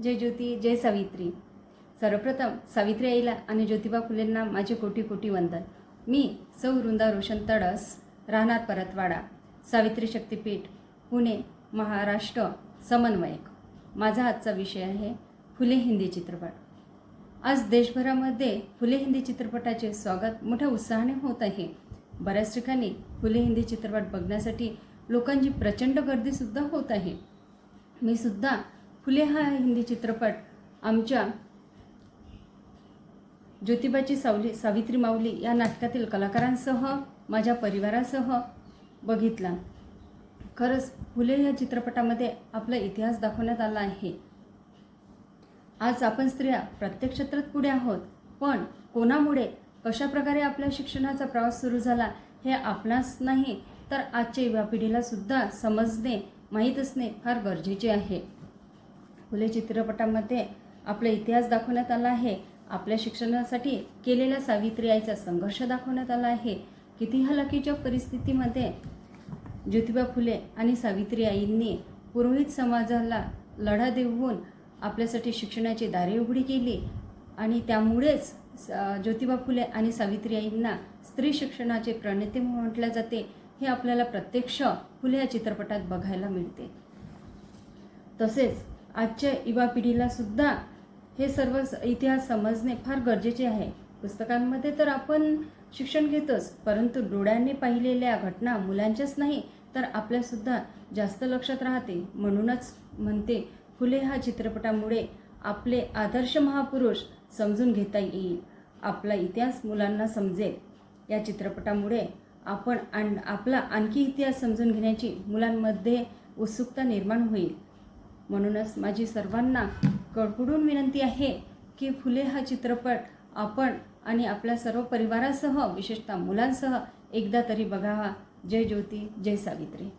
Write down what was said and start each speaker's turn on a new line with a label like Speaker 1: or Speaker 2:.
Speaker 1: जय ज्योती जय सावित्री. सर्वप्रथम सावित्री आईला आणि ज्योतिबा फुलेंना माझे कोटी कोटी वंदन. मी सौ वृंदा रोशन तडस राहणार परतवाडा सावित्री शक्तीपीठ पुणे महाराष्ट्र समन्वयक. माझा आजचा विषय आहे फुले हिंदी चित्रपट. आज देशभरामध्ये फुले हिंदी चित्रपटाचे स्वागत मोठ्या उत्साहाने होत आहे. बऱ्याच ठिकाणी फुले हिंदी चित्रपट बघण्यासाठी लोकांची प्रचंड गर्दीसुद्धा होत आहे. मी सुद्धा फुले हा हिंदी चित्रपट आमच्या ज्योतिबाची सावली सावित्री माऊली या नाटकातील कलाकारांसह माझ्या परिवारासह बघितला. खरंच फुले या चित्रपटामध्ये आपला इतिहास दाखवण्यात आला आहे. आज आपण स्त्रिया प्रत्येक क्षेत्रात पुढे आहोत पण कोणामुळे कशा प्रकारे आपल्या शिक्षणाचा प्रवास सुरू झाला हे आपणास नाही तर आजच्या युवा पिढीला सुद्धा समजणे माहीत असणे फार गरजेचे आहे. फुले चित्रपटामध्ये आपला इतिहास दाखवण्यात आला आहे. आपल्या शिक्षणासाठी केलेल्या सावित्री आईचा संघर्ष दाखवण्यात आला आहे. किती हलाखीच्या परिस्थितीमध्ये ज्योतिबा फुले आणि सावित्री आईंनी पुरोहित समाजाला लढा देऊन आपल्यासाठी शिक्षणाची दारे उघडी केली आणि त्यामुळेच स- ज्योतिबा फुले आणि सावित्री आईंना स्त्री शिक्षणाचे प्रणेते म्हटले जाते. हे आपल्याला प्रत्यक्ष फुले या चित्रपटात बघायला मिळते. तसेच आजच्या युवा पिढीला सुद्धा हे सर्व स- इतिहास समजणे फार गरजेचे आहे. पुस्तकांमध्ये तर आपण शिक्षण घेतोच परंतु डोळ्यांनी पाहिलेल्या घटना मुलांच्याच नाही तर आपल्यासुद्धा जास्त लक्षात राहते. म्हणूनच म्हणते फुले हा चित्रपटामुळे आपले आदर्श महापुरुष समजून घेता येईल. आपला इतिहास मुलांना समजेल. या चित्रपटामुळे आपण आण आपला आणखी इतिहास समजून घेण्याची मुलांमध्ये उत्सुकता निर्माण होईल. म्हणूनच माझी सर्वांना कडकडून विनंती आहे की फुले हा चित्रपट आपण आणि आपल्या सर्व परिवारासह विशेषतः मुलांसह एकदा तरी बघावा. जय ज्योती जय सावित्री.